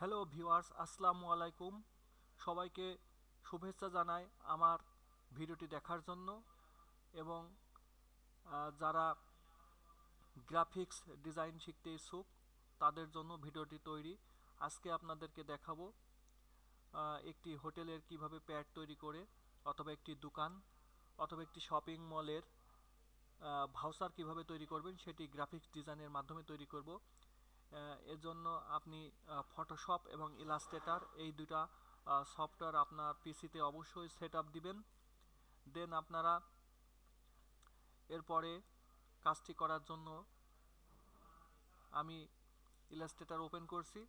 Hello viewers, আসসালামু আলাইকুম। সবাইকে শুভেচ্ছা জানাই আমার ভিডিওটি দেখার জন্য এবং যারা গ্রাফিক্স ডিজাইন শিখতে ইচ্ছুক, তাদের জন্য ভিডিওটি তৈরি। আজকে আপনাদেরকে দেখাবো একটি হোটেলের কীভাবে প্যাড তৈরি করে অথবা একটি দোকান অথবা একটি শপিং মলের ভাউচার কীভাবে তৈরি করবেন সেটি গ্রাফিক্স ডিজাইনের মাধ্যমে তৈরি করব। আহ, এর জন্য আপনি ফটোশপ এবং ইলাস্ট্রেটার এই দুটা সফটওয়্যার আপনার পিসিতে অবশ্যই সেট আপ দিবেন। দেন আপনারা এরপরে কাজটি করার জন্য আমি ইলাস্ট্রেটার ওপেন করছি।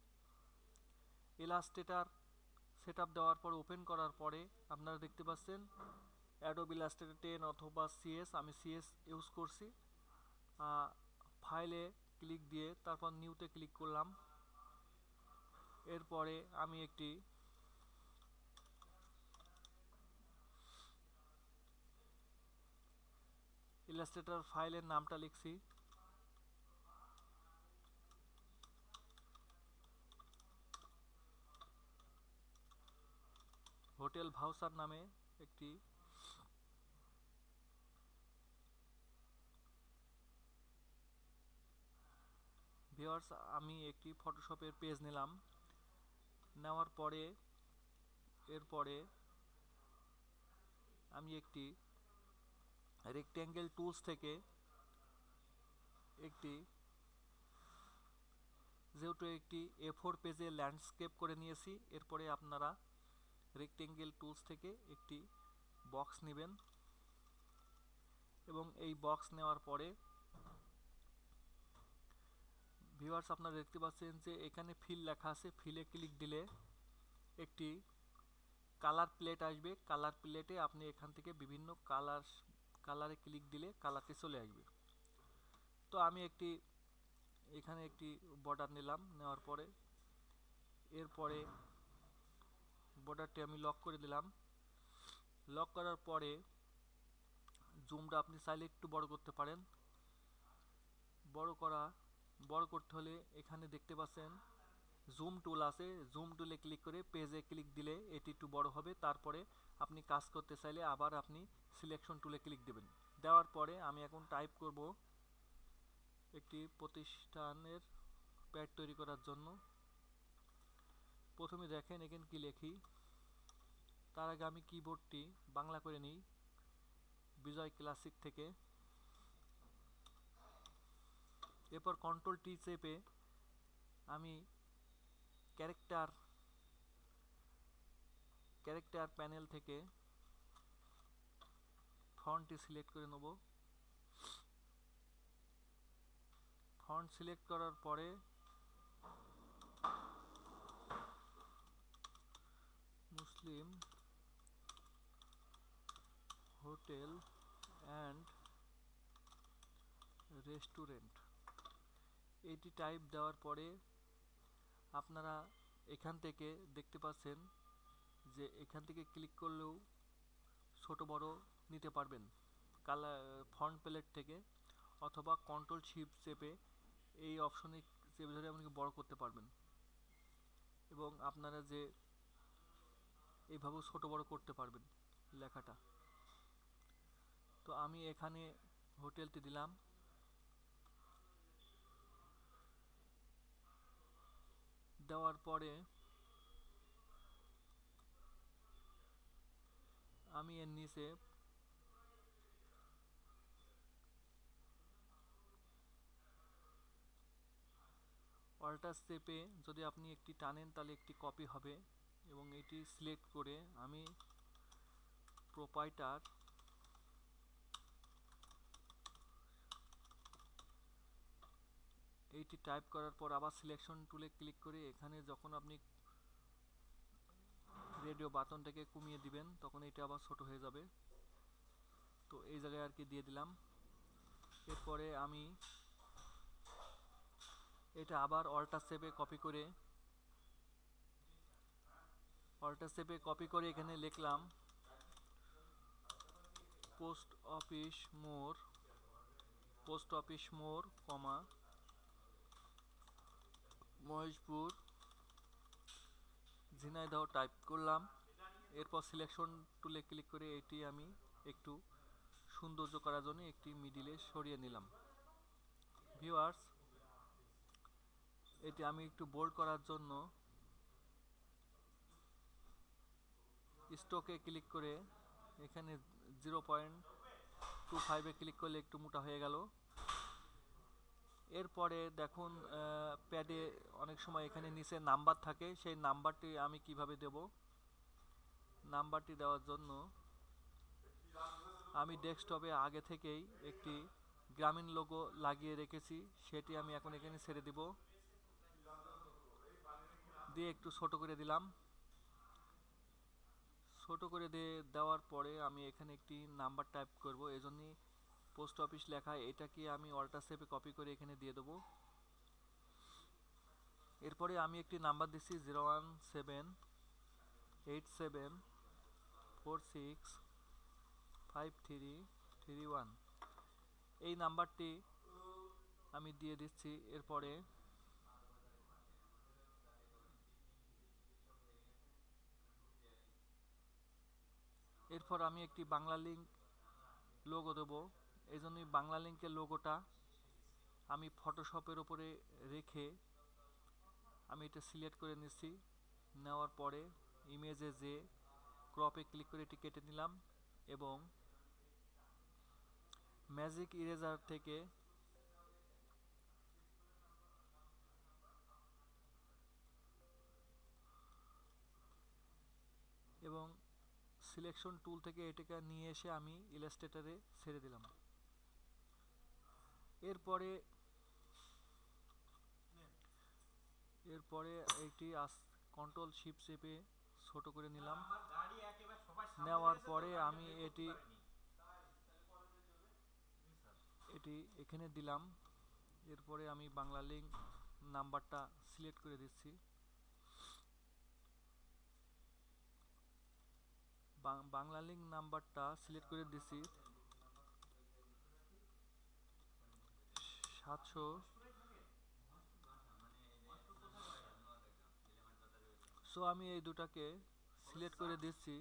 ইলাস্ট্রেটার সেট আপ দেওয়ার পর ওপেন করার পরে আপনারা দেখতে পাচ্ছেন অ্যাডোব ইলাস্ট্রেটার টেন অথবা সিএস আমি সিএস ইউজ করছি। ফাইলে ক্লিক দিয়ে তারপর নিউতে ক্লিক করলাম। এরপরে আমি একটি ইলাস্ট্রেটর ফাইলের নামটা লিখছি। হোটেল ভাউসার নামে একটি ভিওয়ার্স আমি একটি ফটোশপের পেজ নিলাম। নেওয়ার পরে, এরপরে আমি একটি রেক্ট্যাঙ্গেল টুলস থেকে একটি যেহেতু একটি এ ফোর পেজে ল্যান্ডস্কেপ করে নিয়েছি, এরপরে আপনারা রেক্ট্যাঙ্গেল টুলস থেকে একটি বক্স নেবেন। এবং এই বক্স নেওয়ার পরে ভিউয়ার্স আপনারা দেখতে পাচ্ছেন যে এখানে ফিল লেখা আছে ফিলে ক্লিক দিলে একটি কালার প্লেট আসবে। কালার প্লেটে আপনি এখান থেকে বিভিন্ন কালার কালারে ক্লিক দিলে কালারটি চলে আসবে। তো আমি একটি, এখানে একটি বর্ডার নিলাম, নেওয়ার পরে এরপরে বর্ডারটি আমি লক করে দিলাম। লক করার পরে জুমটা আপনি চাইলে একটু বড় করতে পারেন। বড় করা বড় করতে হলে এখানে দেখতে পাচ্ছেন জুম টুল আছে। জুম টুলে ক্লিক করে পেজে ক্লিক দিলে এটি একটু বড় হবে। তারপরে আপনি কাজ করতে চাইলে আবার আপনি সিলেকশন টুলে ক্লিক দেবেন। দেওয়ার পরে আমি এখন টাইপ করব একটি প্রতিষ্ঠানের প্যাড তৈরি করার জন্য। প্রথমে দেখেন, এখানে কি লেখি? তার আগে আমি কিবোর্ডটি বাংলা করে নিই। বিজয় ক্লাসিক থেকে। এরপর কন্ট্রোল টি চেপে আমি ক্যারেক্টার ক্যারেক্টার প্যানেল থেকে ফন্টটি সিলেক্ট করে নেব। ফন্ট সিলেক্ট করার পরে মুসলিম হোটেল অ্যান্ড রেস্টুরেন্ট এটি টাইপ দেওয়ার পরে আপনারা এখান থেকে দেখতে পাচ্ছেন যে এখান থেকে ক্লিক করলেও ছোট বড় নিতে পারবেন। কালার ফন্ট প্লেট থেকে অথবা কন্ট্রোল শিফট চেপে এই অপশনে চেপে ধরে আপনি বড় করতে পারবেন। এবং আপনারা যে এইভাবেও ছোট বড় করতে পারবেন লেখাটা। তো আমি এখানে হোটেলটি দিলাম। দেওয়ার পরে আমি এর নিচে অল্টার স্টেপে যদি আপনি একটি টানেন, তাহলে একটি কপি হবে এবং এটি সিলেক্ট করে আমি প্রোপাইটার এইটি টাইপ করার পর আবার সিলেকশন টুলে ক্লিক করে এখানে যখন আপনি রেডিও বাটনটাকে কমিয়ে দিবেন, তখন এটা আবার ছোট হয়ে যাবে। তো এই জায়গায় আর কি দিয়ে দিলাম। এরপরে আমি এটা আবার অল্টার সেপে কপি করে অল্টার সেপে কপি করে এখানে লিখলাম পোস্ট অফিস মোর পোস্ট অফিস মোর কমা মহেশপুর, ঝিনাইদহ টাইপ করলাম। এরপর সিলেকশন টুলে ক্লিক করে এটি আমি একটু সৌন্দর্য করার জন্য একটি মিডিলে সরিয়ে নিলাম। ভিউয়ার্স এটি আমি একটু বোল্ড করার জন্য স্টকে ক্লিক করে এখানে জিরো পয়েন্ট টু ফাইভে ক্লিক করলে একটু মোটা হয়ে গেল। এরপরে দেখুন প্যাডে অনেক সময় এখানে নিচে নাম্বার থাকে, সেই নাম্বারটি আমি কীভাবে দেব? নাম্বারটি দেওয়ার জন্য আমি ডেস্কটপে আগে থেকেই একটি গ্রামীণ লোগো লাগিয়ে রেখেছি, সেটি আমি এখন এখানে ছেড়ে দিব। দিয়ে একটু ছোট করে দিলাম। ছোট করে দিয়ে দেওয়ার পরে আমি এখানে একটি নাম্বার টাইপ করব, এজন্যই পোস্ট অফিস লেখা এটাকে আমি অল্টার সেপে কপি করে এখানে দিয়ে দেবো। এরপরে আমি একটি নাম্বার দিচ্ছি zero one seven eight seven four six five three three one. এই নাম্বারটি আমি দিয়ে দিচ্ছি। এরপরে এরপর আমি একটি বাংলা লিঙ্ক লোগো দেবো। এই জন্যই বাংলা লিঙ্কের লোগোটা আমি ফটোশপের উপরে রেখে আমি এটা সিলেক্ট করে নিচ্ছি। নেওয়ার পরে ইমেজে যে ক্রপে ক্লিক করে এটি কেটে নিলাম এবং ম্যাজিক ইরেজার থেকে এবং সিলেকশন টুল থেকে এটাকে নিয়ে এসে আমি ইলাস্ট্রেটারে ছেড়ে দিলাম। এরপরে এরপরে এইটি আস কন্ট্রোল শিপ চেপে ছোট করে নিলাম। নেওয়ার পরে আমি এটি এটি এখানে দিলাম। এরপরে আমি বাংলা লিঙ্ক নাম্বারটা সিলেক্ট করে দিচ্ছি। বাংলা লিঙ্ক নাম্বারটা সিলেক্ট করে দিছি সাতশো সো আমি এই দুটাকে সিলেক্ট করে দিচ্ছি।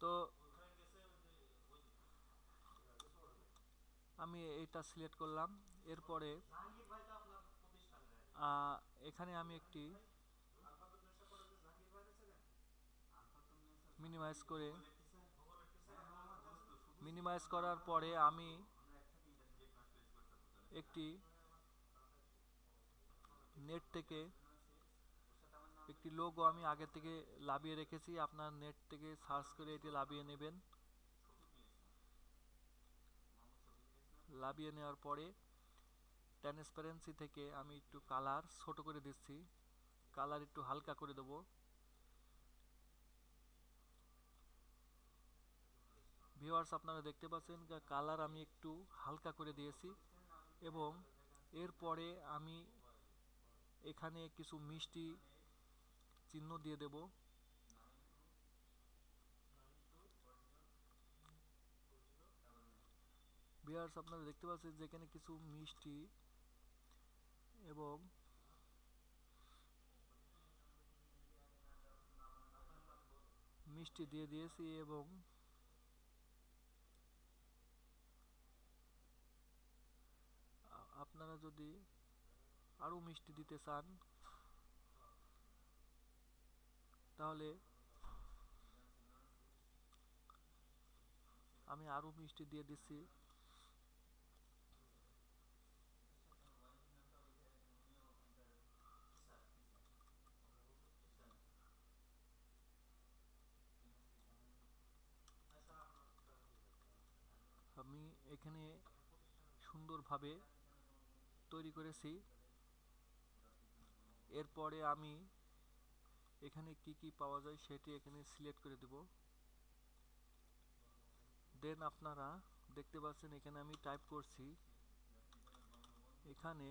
তো আমি এটা সিলেক্ট করলাম। এরপরে এখানে আমি একটি মিনিমাইজ করে মিনিমাইজ করার পরে আমি একটি নেট থেকে একটি লোগো আমি আগে থেকে লাভিয়ে রেখেছি। আপনার নেট থেকে সার্চ করে এটি লাভিয়ে নেবেন। লাভিয়ে নেওয়ার পরে ট্রান্সপারেন্সি থেকে আমি একটু কালার ছোট করে দিচ্ছি। কালার একটু হালকা করে দেব। ভিউয়ার্স আপনারা দেখতে পাচ্ছেন কালার আমি একটু হালকা করে দিয়েছি এবং এরপরে আমি এখানে কিছু মিষ্টি চিহ্ন দিয়ে দেব। ভিউয়ার্স আপনারা দেখতে পাচ্ছেন যে এখানে কিছু মিষ্টি এবং মিষ্টি দিয়ে দিয়েছি এবং আপনারা যদি আরও মিষ্টি দিতে চান, তাহলে আমি আরও মিষ্টি দিয়ে দিচ্ছি। আমি এখানে সুন্দরভাবে তৈরি করেছি। এরপরে আমি এখানে কি কি পাওয়া যায় সেটি এখানে সিলেক্ট করে দেব। দেন আপনারা দেখতে পাচ্ছেন এখানে আমি টাইপ করছি। এখানে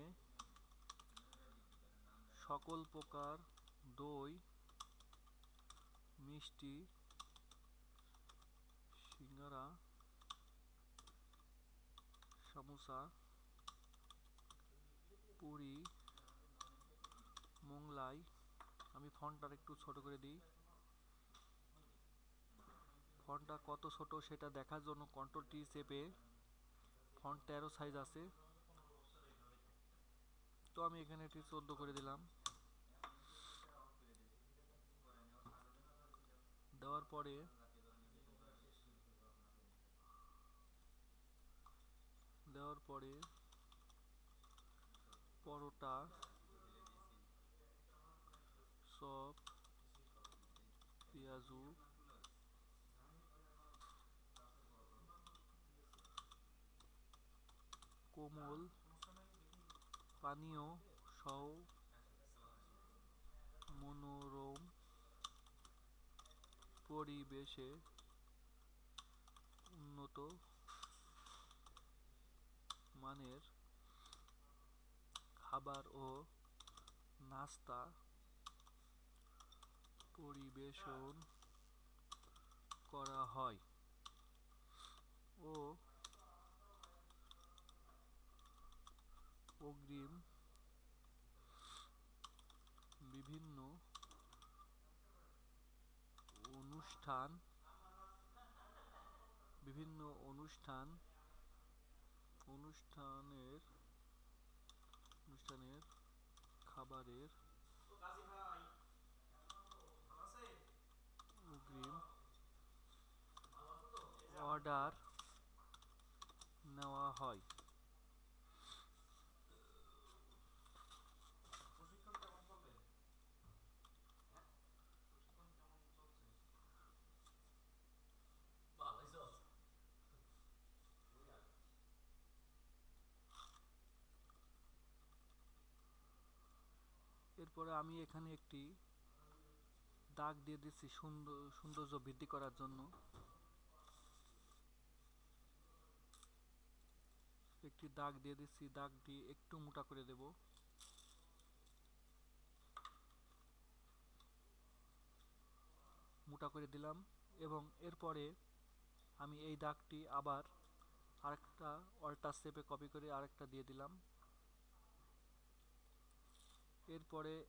সকল প্রকার দই, মিষ্টি, সিঙ্গারা, সমোসা পুরী, মোংলাই, আমি ফন্টটা একটু ছোট করে দিই। ফন্টটা কত ছোট সেটা দেখার জন্য কন্ট্রোল টি চেপে ফন্ট তেরো সাইজ আছে। তো আমি এখানে এটি চোদ্দ করে দিলাম। দেওয়ার পরে দেওয়ার পরে পরোটা চপ পেঁয়াজু কোমল পানীয় সহ মনোরম পরিবেশে উন্নত মানের খাবার ও নাস্তা পরিবেশন করা হয়। ও অগ্রিম বিভিন্ন অনুষ্ঠান বিভিন্ন অনুষ্ঠান অনুষ্ঠানের অনুষ্ঠানের খাবারের অগ্রিম অর্ডার নেওয়া হয়। এরপরে আমি এখানে একটি দাগ দিয়ে দিচ্ছি সুন্দর সৌন্দর্য বৃদ্ধি করার জন্য। একটি দাগ দিয়ে দিচ্ছি দাগটি একটু মোটা করে দেব। মোটা করে দিলাম এবং এরপরে আমি এই দাগটি আবার আরেকটা, অল্টার শেপে কপি করে আরেকটা দিয়ে দিলাম। এরপরে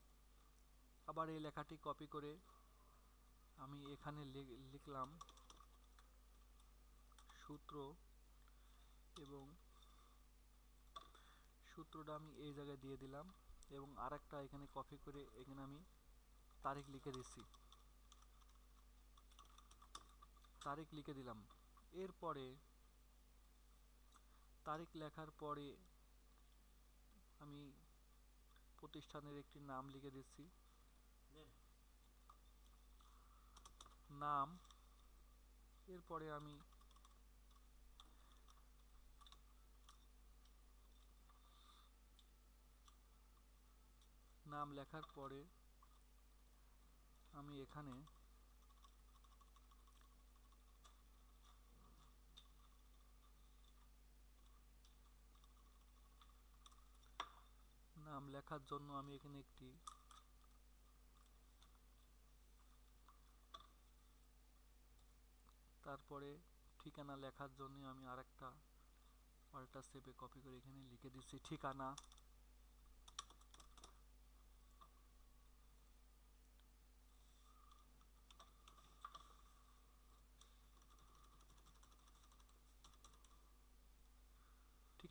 আবার এই লেখাটি কপি করে আমি এখানে লিখলাম সূত্র এবং সূত্রটা আমি এই জায়গায় দিয়ে দিলাম এবং আরেকটা এখানে কপি করে এখানে আমি তারিখ লিখে দিচ্ছি। তারিখ লিখে দিলাম। এরপরে তারিখ লেখার পরে আমি প্রতিষ্ঠানের একটি নাম লিখে দিচ্ছি। নাম। এরপরে আমি নাম লেখার পরে আমি এখানে লেখার জন্য আমি এখানে একটি তারপরে ঠিকানা লেখার জন্য আমি আরেকটা অল্টার সেপে কপি করে এখানে লিখে দিচ্ছি ঠিকানা।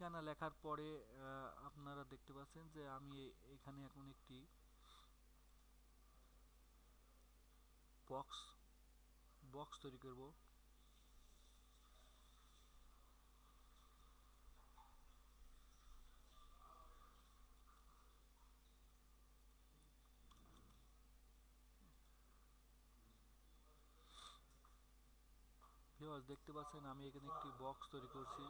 ঠিকানা লেখার পরে আপনারা দেখতে পাচ্ছেন যে আমি এখানে এখন একটি বক্স বক্স তৈরি করব। ভিউয়ার্স দেখতে পাচ্ছেন আমি এখানে একটি বক্স তৈরি করছি।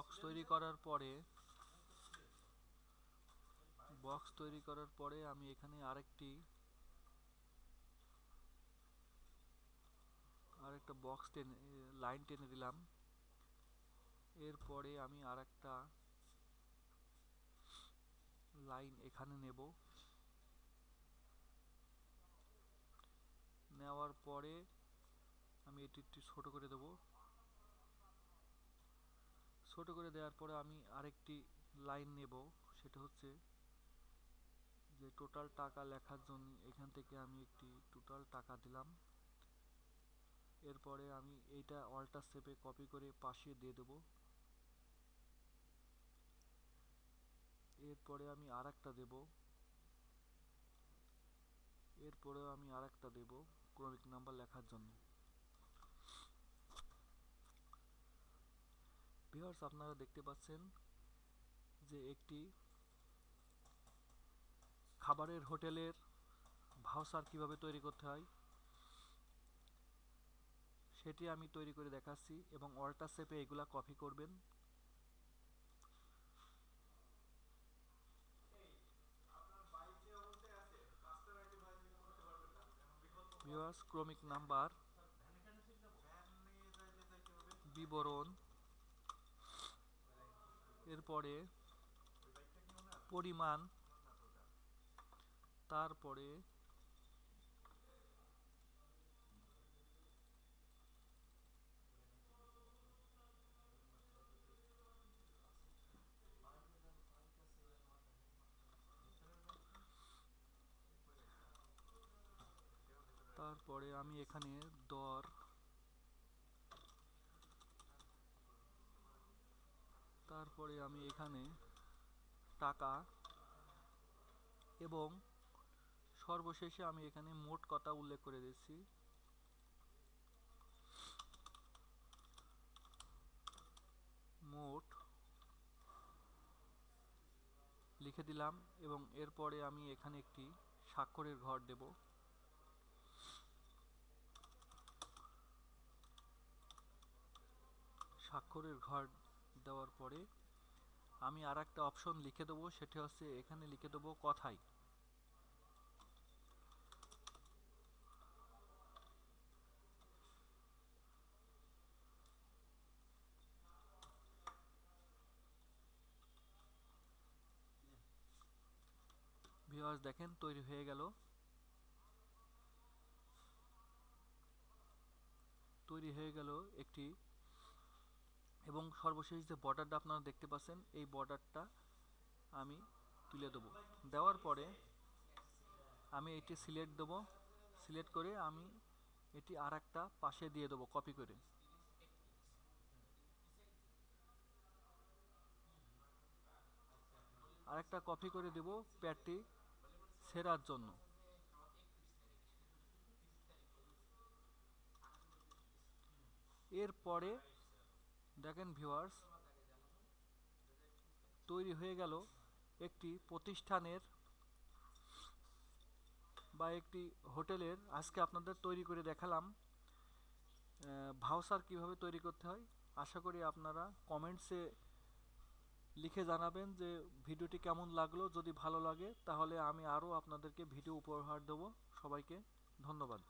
বক্স তৈরি করার পরে বক্স তৈরি করার পরে আমি এখানে আরেকটি, আরেকটা বক্স টেনে লাইন টেনে দিলাম। এরপরে আমি আরেকটা লাইন এখানে নেব। নেওয়ার পরে আমি এটি একটু ছোট করে দেব। ছোট করে দেওয়ার পরে আমি আরেকটি লাইন নেব। সেটা হচ্ছে যে টোটাল টাকা লেখার জন্য এখান থেকে আমি একটি টোটাল টাকা দিলাম। এরপরে আমি এইটা অল্টার শেপে কপি করে পাশে দিয়ে দেব। এরপরে আমি আরেকটা দেব। এরপরেও আমি আরেকটা দেব ক্রমিক নাম্বার লেখার জন্য। ভিউয়ার্স আপনারা দেখতে পাচ্ছেন যে একটি খাবারের হোটেলের ভাউচার কীভাবে তৈরি করতে হয়, সেটি আমি তৈরি করে দেখাচ্ছি এবং অল্টার শেপে এগুলা কপি করবেন। ক্রমিক নাম্বার, বিবরণ এরপরে পরিমাণ তারপরে তারপরে আমি এখানে দর তারপরে আমি এখানে টাকা এবং সর্বশেষে আমি এখানে মোট কথা উল্লেখ করে দিচ্ছি। মোট লিখে দিলাম এবং এরপরে আমি এখানে একটি স্বাক্ষরের ঘর দেব। স্বাক্ষরের ঘর দেওয়ার পরে আমি আর একটা অপশন লিখে দেবো, সেটা হচ্ছে এখানে লিখে দেবো কথাই। ভিউয়ার্স দেখেন, তৈরি হয়ে গেল। তৈরি হয়ে গেল একটি এবং সর্বশেষ যে বর্ডারটা আপনারা দেখতে পাচ্ছেন, এই বর্ডারটা আমি তুলে দেব। দেওয়ার পরে আমি এটি সিলেক্ট দেব। সিলেক্ট করে আমি এটি আর একটা পাশে দিয়ে দেবো কপি করে। আরেকটা কপি করে দেব প্যাডটি সেরার জন্য। এরপরে দেখেন ভিউয়ার্স তৈরি হয়ে গেল একটি প্রতিষ্ঠানের বা একটি হোটেলের, আজকে আপনাদের তৈরি করে দেখালাম ভাউসার কীভাবে তৈরি করতে হয়। আশা করি আপনারা কমেন্টসে লিখে জানাবেন যে ভিডিওটি কেমন লাগল। যদি ভালো লাগে তাহলে আমি আরও আপনাদেরকে ভিডিও উপহার দেবো। সবাইকে ধন্যবাদ।